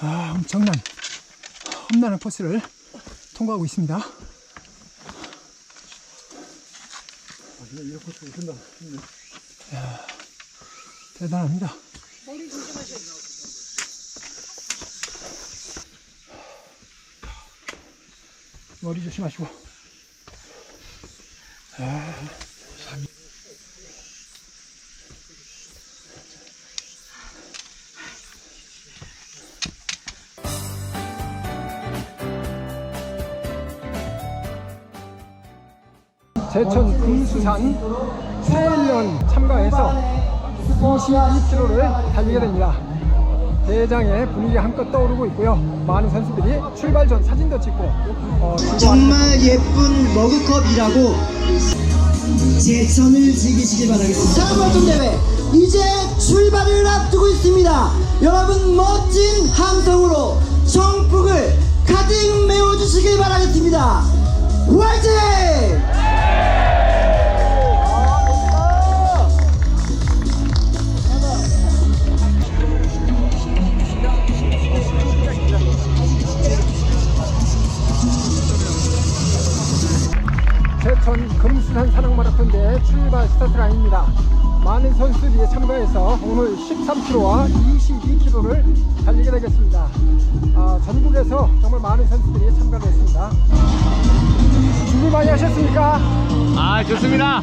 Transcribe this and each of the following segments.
아, 엄청난 험난한 코스를 통과하고 있습니다. 이야, 대단합니다. 머리 조심하시고. 제천 금수산 트레일런 참가해서 22km를 달리게 됩니다. 대장의 분위기 한껏 떠오르고 있고요. 많은 선수들이 출발 전 사진도 찍고 어, 정말 예쁜 머그컵이라고 제천을 즐기시길 바라겠습니다. 자, 번째 대회 이제 출발을 앞두고 있습니다. 여러분 멋진 함성으로 청풍을 가득 메워주시길 바라겠습니다. 화이팅! 13km와 22km를 달리게 되겠습니다. 아, 전국에서 정말 많은 선수들이 참가를 했습니다. 준비 많이 하셨습니까? 아 좋습니다.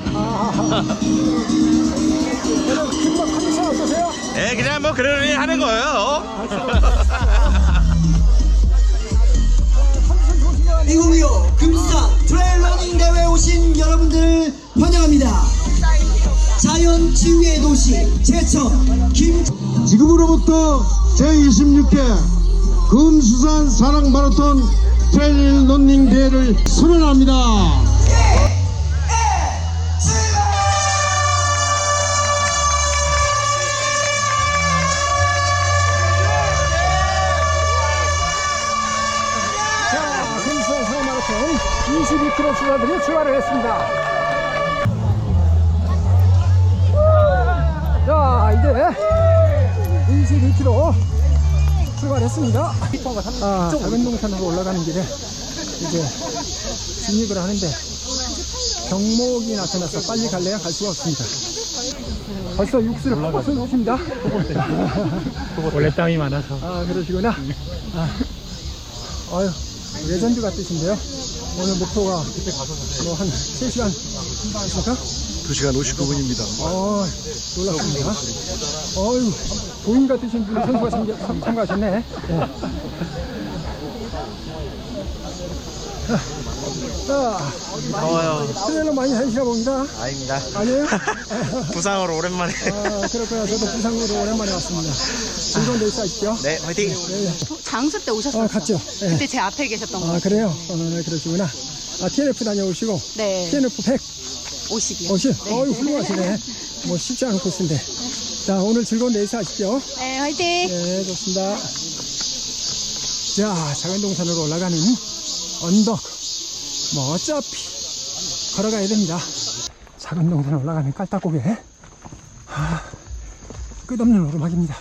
오늘 금방 컨디션 어떠세요? 예, 그냥 뭐 그러려니 하는 거예요. 컨디션 좋으신가요? 2025 금수산 트레일 러닝 대회 오신 여러분들 환영합니다. 치유의 도시 제천 김 지금으로부터 제26회 금수산 사랑 마라톤 트레일 런닝 대회를 선언합니다. 자, 금수산 사랑 마라톤 22km 출발들이 출발을 했습니다. 이제 22km 출발했습니다. 아, 작은 동산으로 올라가는 길에 이제 진입을 하는데 경목이 나타나서 빨리 갈래야 갈 수가 없습니다. 벌써 육수를 퍼서 놓으십니다. 원래 땀이 많아서 아, 그러시구나. 아, 아유, 레전드 같으신데요. 오늘 목표가 뭐 한 3시간 있을까? 2시간 59분입니다. 어, 놀랍습니다. 어유 도인 같으신 분이 선수가 참가, 참- 참가하셨네. 네. 자, 더워요. 트레일러 많이 하시나 봅니다. 아닙니다. 아니에요? 부상으로 오랜만에. 아, 그렇구나. 저도 부상으로 오랜만에 왔습니다. 즐거운 데있하십시오 네, 화이팅. 네. 장수 때 오셨었죠? 어, 갔죠. 네. 그때 제 앞에 계셨던 거. 아, 그래요? 어, 네, 그러시구나. 아, TNF 다녀오시고, 네. TNF 100 오십이요. 오시, 어유 훌륭하시네. 뭐 쉽지 않은 코스인데. 자, 오늘 즐거운 데이스 하십시오. 네, 화이팅! 네, 좋습니다. 자, 작은 동산으로 올라가는 언덕. 뭐, 어차피 걸어가야 됩니다. 작은 동산 올라가는 깔딱고개. 아, 끝없는 오르막입니다.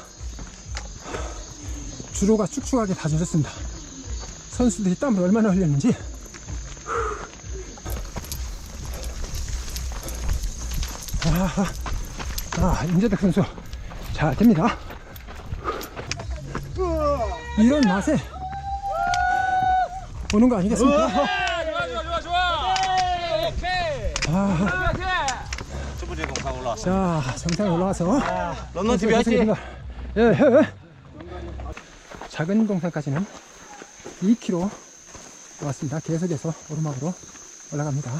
주로가 축축하게 다 젖었습니다. 선수들이 땀을 얼마나 흘렸는지. 아, 아, 임재덕 선수. 잘 됩니다. 이런 맛에 오는 거 아니겠습니까? 아, 초보제 공상 올라왔어. 자, 정상에 올라와서 런던 TV 화이팅. 예, 예. 작은 동산까지는 2km 왔습니다. 계속해서 오르막으로 올라갑니다.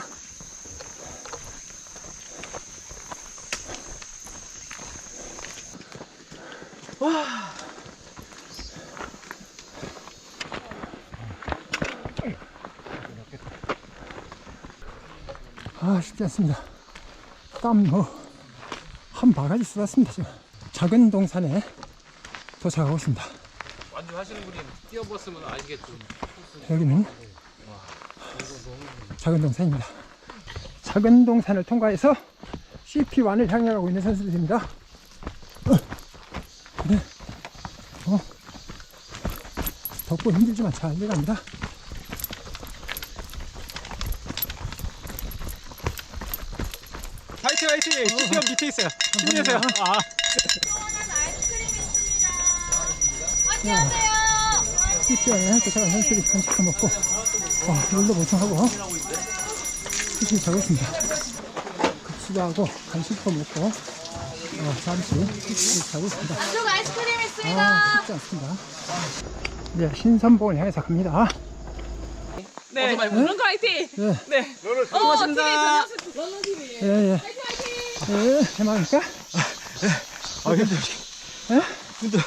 아, 쉽지 않습니다. 땀 뭐, 한 바가지 쏟았습니다, 지금. 작은 동산에 도착하고 있습니다. 완주 하시는 분이 뛰어봤으면 아시겠죠. 여기는 작은 동산입니다. 작은 동산을 통과해서 CP1을 향해 가고 있는 선수들입니다. 어. 네. 어. 덥고 힘들지만 잘 내려갑니다. 화이팅 화이팅! 밑에 있어요. 힘내세요. 아. CP1에 도착한 선수들이 간식도 먹고, 어, 물도 보충하고, 열심히 자고 있습니다. 급수도 하고, 간식도 먹고, 어, 잠시 휴식을 자고 있습니다. 안쪽 아이스크림 아, 있습니다. 쉽지 않습니다. 네, 신선봉을 향해서 갑니다. 네. 런거 화이팅. 네. 네. 어, TV 전현수 런던 TV. 예, 예. 예, 해맑을까? 아 힘들어. 예? 힘들어.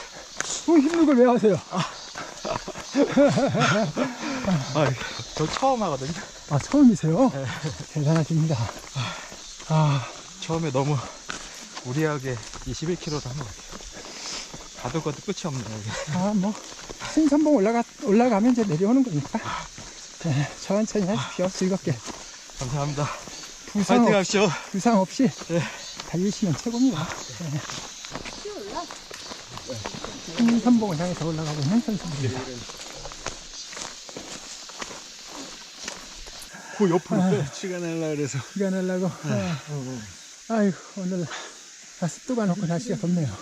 뭐 힘든 걸 왜 하세요? 아 저 처음 하거든요. 아, 처음이세요? 대단하십니다. 아, 처음에 너무 무리하게 21km를 한것 같아요. 가도 가도 끝이 없네요. 이게. 아, 뭐, 신선봉 올라가, 올라가면 이제 내려오는 거니까. 네, 천천히 하십시오. 즐겁게. 감사합니다. 부상, 파이팅 없, 하십시오. 부상 없이 네. 달리시면 최고입니다. 네. 신선봉을 향해서 올라가고 있는 선수들입니다. 그 옆으로 치가 날라 그래서. 비가 내려고. 아, 아이고, 오늘 다 습도가 높고 날씨가 덥네요.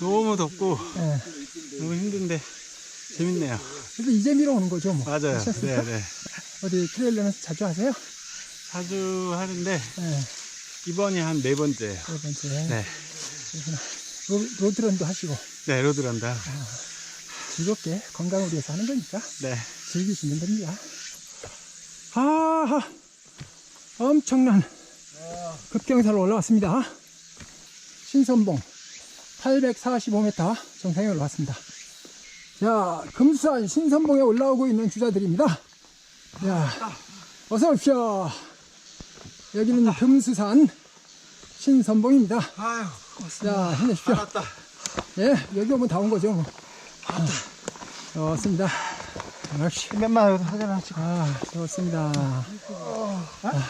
너무 덥고 예. 너무 힘든데 재밌네요. 그래도 이제 밀어 오는 거죠, 뭐. 맞아요. 그렇습니까? 네네. 어디 트레일러는 자주 하세요? 자주 하는데 네, 이번이 한 네 번째예요. 네 번째. 네. 로, 로드런도 하시고 네, 로드란다. 즐겁게 건강을 위해서 하는 거니까 네. 즐기시면 됩니다. 아하, 엄청난 급경사로 올라왔습니다. 신선봉 845m 정상에 올라왔습니다. 자, 금수산 신선봉에 올라오고 있는 주자들입니다. 야, 어서 오십시오. 여기는 금수산 신선봉입니다. 아유, 자, 힘내십시오. 알았다. 예, 여기 오면 다 온 거죠. 뭐. 좋습니다. 역시. 몇만 하잖아. 아, 좋습니다. 아,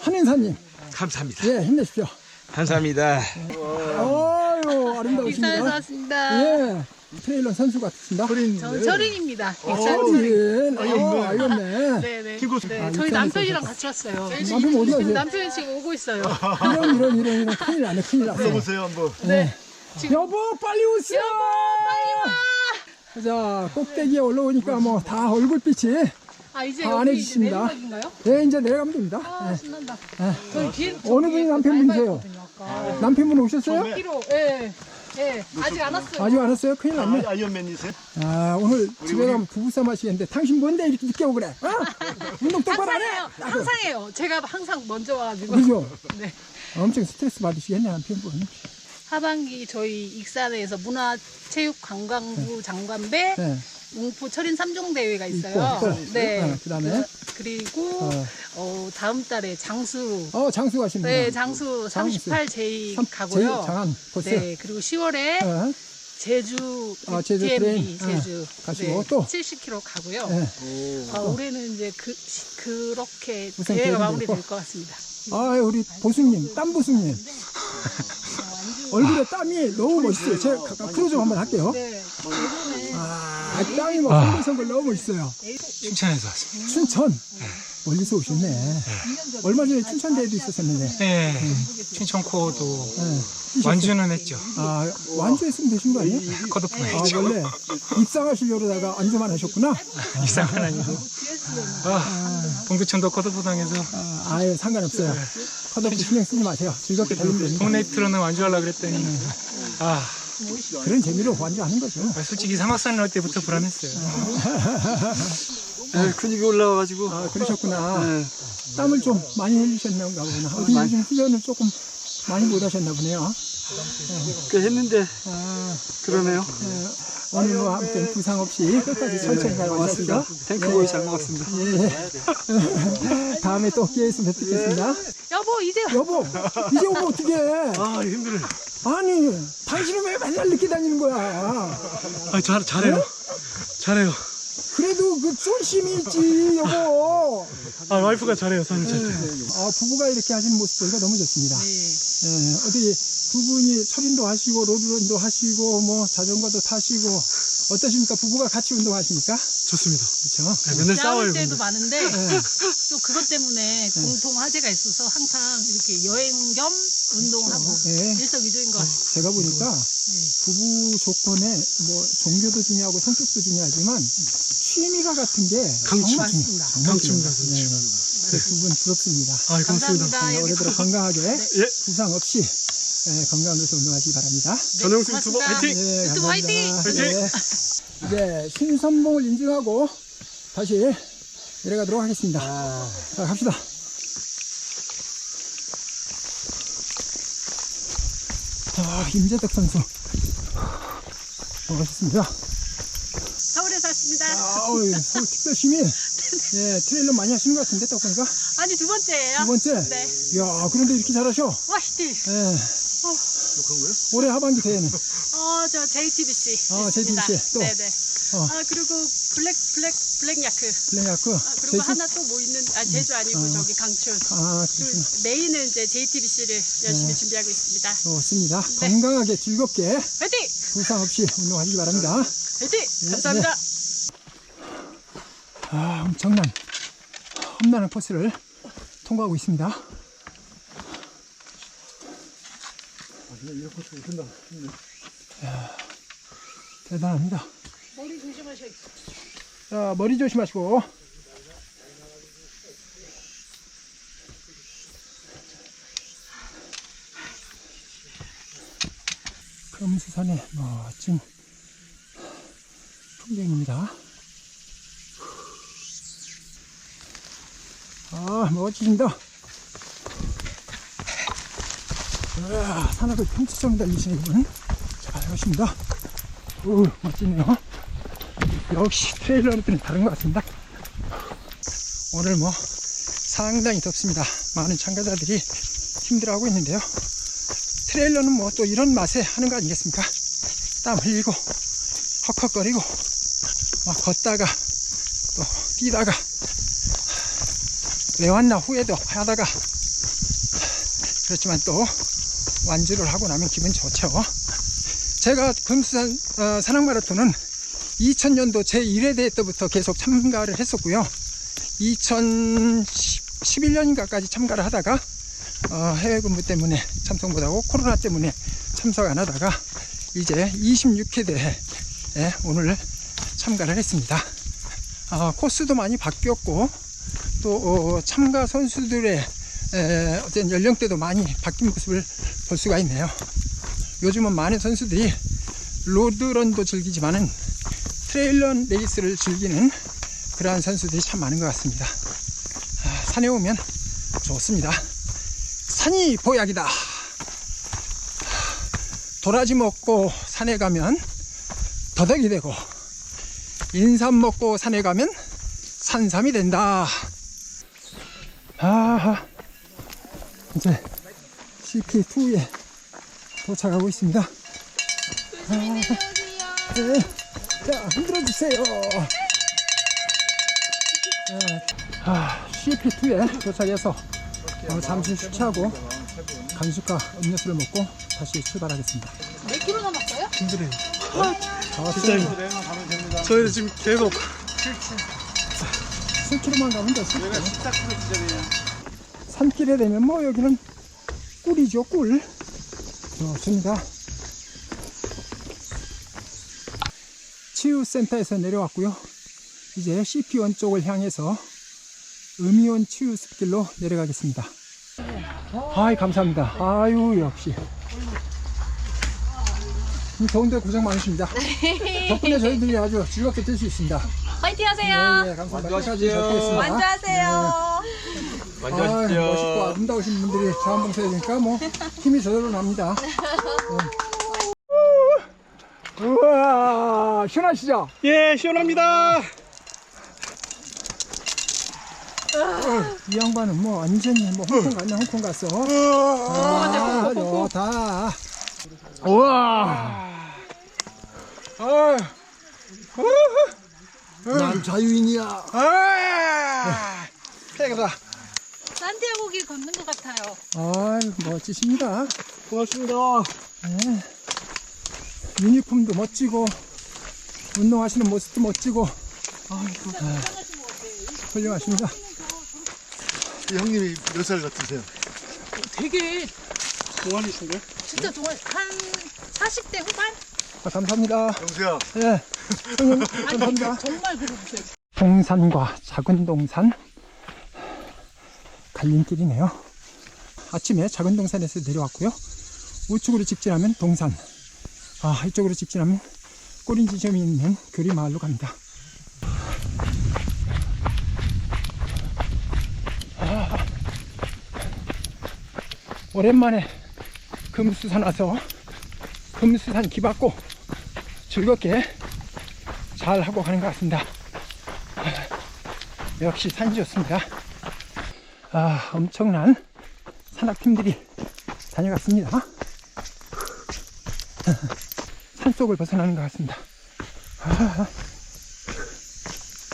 한인사님, 감사합니다. 예, 힘내십시오. 감사합니다. 아유, 아름다우십니다. 왔습니다. 예, 트레일러 선수 같습니다. 저는 철인입니다. 익산 어린, 철인. 어, 알겠네. 네네. 김고수. 네, 아, 저희 남편이랑 같이 왔어요. 남편 어디 지금 가세요? 남편이 지금 오고 있어요. 이런, 이런, 이런, 이런, 큰일 나네, 큰일 났어. 보세요 한번. 네. 여보, 빨리 오세요! 자, 꼭대기에 올라오니까 뭐 다 얼굴빛이, 아 이제 다안 여기 이제 해주십니다. 내리막인가요? 예, 이제 내려가면 됩니다. 아 예. 신난다. 예. 저희 뒤에 어느 분이 남편분이세요? 남편분 오셨어요? 키로. 예. 예. 아직 안 왔어요. 아직 안 왔어요? 큰일 났네. 아이언맨이세요? 아, 오늘 집에 가면 부부싸움 하시겠는데, 당신 뭔데 이렇게 늦게 오고 그래? 어? 운동 똑바로 안 해? 항상 해요. 항상 해요. 제가 항상 먼저 와가지고. 그죠? 네. 엄청 스트레스 받으시겠네, 남편분. 하반기 저희 익산에서 문화체육관광부 장관배 네. 웅포 철인 3종 대회가 있어요. 있고. 네. 어, 그다음에? 그, 리고 어. 어, 다음 달에 장수 어, 장수 가십니다. 네, 장수 장수. 38J 삼- 가고요. 제일 장안 코스. 네, 그리고 10월에 어, 제주 아, 제주 DMB 트레인. 제주 어, 가시고 또? 70km 가고요. 네. 아, 올해는 이제 그 그렇게 우선 대회가 마무리될. 것 같습니다. 아, 우리 보수님, 땀 보수님. 얼굴에 땀이 너무 멋있어요. 제가 가까 프로 좀 한번 할게요. 네. 아, 땀이 막 성글성글 너무 멋있어요. 춘천에서 왔습니다. 춘천. 멀리서 오셨네. 얼마 전에 춘천 대회도 있었었는데. 네, 춘천코도 네. 완주는 했죠. 아, 완주했으면 되신 거 아니에요? 컷오프 아, 했죠. 원래 입상하시려고 그러다가 안주만 하셨구나? 이상은 아니고. 아, 동두천도 컷오프 당해서 아, 아예 상관없어요. 컷오프 신경 쓰지 마세요. 즐겁게 달리면 됩니다. 동네 트로는 완주하려고 그랬더니 아, 그런 재미로 완주하는 거죠. 솔직히 사막산 넣을 때부터 불안했어요. 네, 근육이 올라와가지고. 아, 그러셨구나. 땀을 좀 많이 흘리셨나 보구나. 어디 요즘 훈련을 조금 많이 못 하셨나 보네요. 꽤 했는데 아, 그러네요. 오늘 뭐 아무튼 부상 없이 끝까지 천천히 잘 왔습니다. 탱크보이 잘 먹었습니다. 예. 다음에 또 기회 있으면 뵙겠습니다. 여보 이제 여보, 이제 오면 어떡해. 아 힘들어. 아니, 당신은 왜 맨날 늦게 다니는 거야? 아, 잘, 잘해요. 잘해요. 그래도 그 쫀심이 있지, 여보. 아 와이프가 잘해요 선생님 아, 부부가 이렇게 하시는 모습 보니까 너무 좋습니다. 네. 예, 어디 두 분이 철인도 하시고 로드런도 하시고 뭐 자전거도 타시고 어떠십니까? 부부가 같이 운동하시니까? 좋습니다 그렇죠? 네, 맨날 싸워요 싸울 때도 근데. 많은데 네. 또 그것 때문에 공통 화제가 있어서 항상 이렇게 여행 겸 운동하고 예. 일석이조인 것 같아요. 제가 보니까 부부 조건에 뭐 종교도 중요하고 성격도 중요하지만 취미가 같은 게 강추. 정말 맞습니다. 중요- 정말 강추입니다, 중요해요. 예. 두분 부럽습니다. 아 고맙습니다 감사합니다. 예, 여기 올해도 건강하게 예 부상 없이 예, 건강해서 운동하시기 바랍니다. 전영승 유튜버 고맙습니다. 화이팅 네, 유튜브 화이팅! 감사합니다. 네. 이제 신선봉을 인증하고 다시 내려가도록 하겠습니다. 자, 갑시다. 자, 임재덕 선수. 반갑습니다. 서울에 사십니다. 아우, 서울 특별시민. 예, 트레일러 많이 하시는 것 같은데, 딱 보니까. 아니 두 번째예요. 두 번째. 네. 이야, 그런데 이렇게 잘하셔. 화이팅. 예. 올해 하반기 대회는. 어, 저 JTBC. 아, 있습니다. JTBC 또? 네네. 어. 아, 그리고 블랙, 블랙, 블랙 야크. 블랙 야크. 아, 그리고 하나 또 뭐 있는, 아, 제주 아니고 어. 저기 강춘. 아, 그 그렇구나. 메인은 이제 JTBC를 열심히 네. 준비하고 있습니다. 좋습니다. 네. 건강하게 즐겁게 화이팅! 부상 없이 운동하시기 바랍니다. 화이팅! 네, 감사합니다. 아, 엄청난 험난한 코스를 통과하고 있습니다. 이야, 대단합니다. 머리 조심하셔야 자, 머리 조심하시고. 금수산의 멋진 풍경입니다. 아, 멋지십니다. 아, 산악을 평지점 달리시는 분. 잘 오십니다. 오, 멋지네요. 역시 트레일러들은 다른 것 같습니다. 오늘 뭐 상당히 덥습니다. 많은 참가자들이 힘들어하고 있는데요. 트레일러는 뭐 또 이런 맛에 하는 거 아니겠습니까? 땀 흘리고 헉헉거리고 막 걷다가 또 뛰다가 왜 왔나 후회도 하다가 그렇지만 또 완주를 하고 나면 기분 좋죠. 제가 금수산 어, 산악마라톤은 2000년도 제1회 대회 때부터 계속 참가를 했었고요. 2011년인가까지 참가를 하다가 어, 해외 근무 때문에 참석 못하고 코로나 때문에 참석 안 하다가 이제 26회 대회에 오늘 참가를 했습니다. 아, 코스도 많이 바뀌었고 또 어, 참가 선수들의 에, 어떤 연령대도 많이 바뀐 모습을 볼 수가 있네요. 요즘은 많은 선수들이 로드런도 즐기지만은 트레일런 레이스를 즐기는 그러한 선수들이 참 많은 것 같습니다. 아, 산에 오면 좋습니다. 산이 보약이다. 도라지 먹고 산에 가면 더덕이 되고 인삼 먹고 산에 가면 산삼이 된다. 아, 이제 CP2에 도착하고 있습니다. 아, 네. 자, 흔들어 주세요. 아, CP2에 도착해서 어, 잠시 휴식하고 간식과 음료수를 먹고 다시 출발하겠습니다. 몇 킬로 남았어요? 힘들어요 아, 진짜 저희는 지금 계속 7km만 가면 돼. 7km. 산길에 되면 뭐 여기는 꿀이죠, 꿀. 좋습니다. 치유센터에서 내려왔고요. 이제 CP1 쪽을 향해서 음이온 치유 숲길로 내려가겠습니다. 아이, 감사합니다. 아유, 역시. 이 더운데 고생 많으십니다. 덕분에 저희들이 아주 즐겁게 뛸 수 있습니다. 화이팅 하세요! 예, 예, 감사합니다. 뛰겠습니다. 완주하세요! 아, 멋있고 아름다우신 분들이 자원봉사해 주니까 뭐 힘이 저절로 납니다. 네. 우와, 시원하시죠? 예 시원합니다 이 양반은 뭐 완전히 뭐 홍콩 갔네, 홍콩 갔어. 아, 좋다. 우와. 아. 난 자유인이야. 아, 패가다. 산티아고 길 걷는 것 같아요. 아유, 멋지십니다. 고맙습니다. 네. 유니폼도 멋지고, 운동하시는 모습도 멋지고, 아이고, 아, 훌륭하십니다. 형님이 몇 살 같으세요? 되게 동안이신데? 진짜 동안 한 40대 후반? 아, 감사합니다. 영수야. 예, 형님, 아니 감사합니다. 정말 그러세요. 동산과 작은 동산 갈림길이네요. 아침에 작은 동산에서 내려왔고요. 우측으로 직진하면 동산, 아 이쪽으로 직진하면 꼬린 지점이 있는 교리 마을로 갑니다. 아, 오랜만에 금수산 와서 금수산 기받고 즐겁게 잘 하고 가는 것 같습니다. 역시 산이 좋습니다. 아, 엄청난 산악팀들이 다녀갔습니다. 산속을 벗어나는 것 같습니다. 아,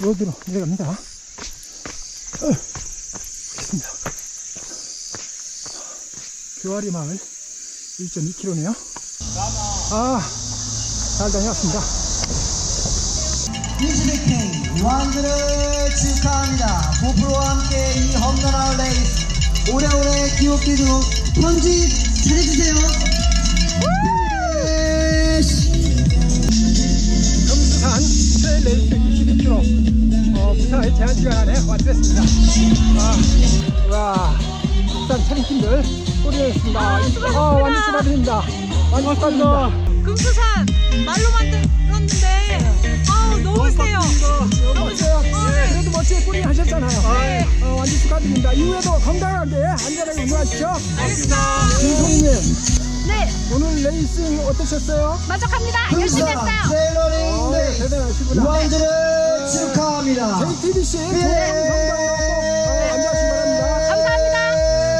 로드로 내려갑니다. 어, 좋습니다. 교아리 마을 1.2km네요. 아, 잘 다녀왔습니다. 축하합니다. 고프로와 함께 이 험난한 레이스 오래오래 기억되도록 편지 잘해주세요. 금수산 트레일 레이스 22km 어, 무사히 제한 시간 안에 완주했습니다. 아, 와, 일단 촬영팀들 꼬리였습니다. 아, 완주 축하드립니다. 완주 축하드립니다. 금수산 말로만 들었는데 아우 너무 세요. 너무 세요. 멋지게 꼬리 하셨잖아요. 어, 완주 축하드립니다. 이후에도 건강하게 안전하게 운동하시죠. 알겠습니다. 네 오늘 레이싱 어떠셨어요? 만족합니다. 열심히 했어요. 트레일러닝 어, 레이스 대단하시구나. 완주를 축하합니다. JTBC 좋은 성적으로 꼭 완주하시기 바랍니다. 감사합니다.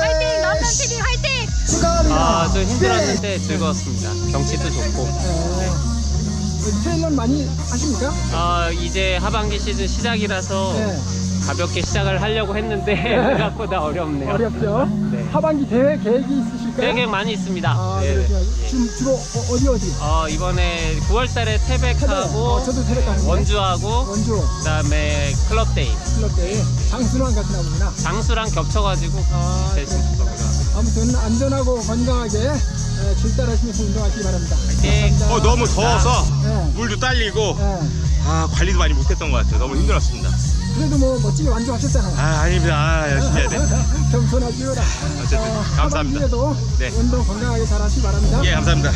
화이팅 런던 TV 화이팅. 축하합니다. 아, 좀 힘들었는데 즐거웠습니다. 경치도 좋고. 트레일러 많이 하십니까? 아, 이제 하반기 시즌 시작이라서 네. 가볍게 시작을 하려고 했는데 생각보다 어렵네요. 어렵죠? 네. 하반기 대회 계획이 있으실까요? 되게 많이 있습니다. 아, 네. 그러시구나. 지금 주로 어, 어디 어디? 어, 이번에 9월달에 태백하고 어, 저도 태백 가는데. 원주하고 원주 그다음에 클럽데이 클럽 때 장순환 같은 나보구나. 장수랑 겹쳐가지고 아, 그래. 재밌었고요. 아무튼 안전하고 건강하게 에, 질달하시면서 운동하시기 바랍니다. 네. 감사합니다. 어, 너무 더워서 네. 물도 딸리고 네. 아 관리도 많이 못했던 것 같아요. 너무 힘들었습니다. 그래도 뭐 멋지게 완주하셨잖아요. 아 아닙니다. 아, 열심히 해야 돼. 겸손하시오라. 어쨌든 감사합니다. 하반기에도 네. 운동 건강하게 잘 하시기 바랍니다. 예 감사합니다.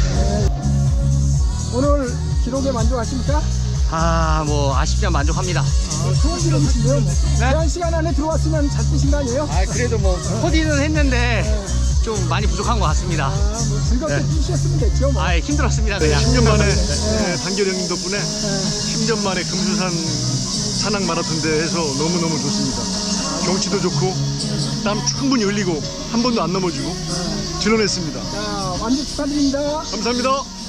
오늘 기록에 만족하십니까? 아, 뭐 아쉽지만 만족합니다. 아, 좋은. 뭐. 제한 시간 안에 들어왔으면 잘 뛰신 거 아니에요? 아, 그래도 뭐 코디는 했는데 좀 많이 부족한 것 같습니다. 아, 뭐 즐겁게 뛰셨으면 됐죠. 뭐. 아, 힘들었습니다, 그냥. 10년 만에 네. 네, 단결 형님 덕분에 10년 만에 금수산 산악 마라톤 대회에서 너무너무 좋습니다. 경치도 좋고 땀 충분히 흘리고 한 번도 안 넘어지고 질러냈습니다. 자, 완주 축하드립니다. 감사합니다.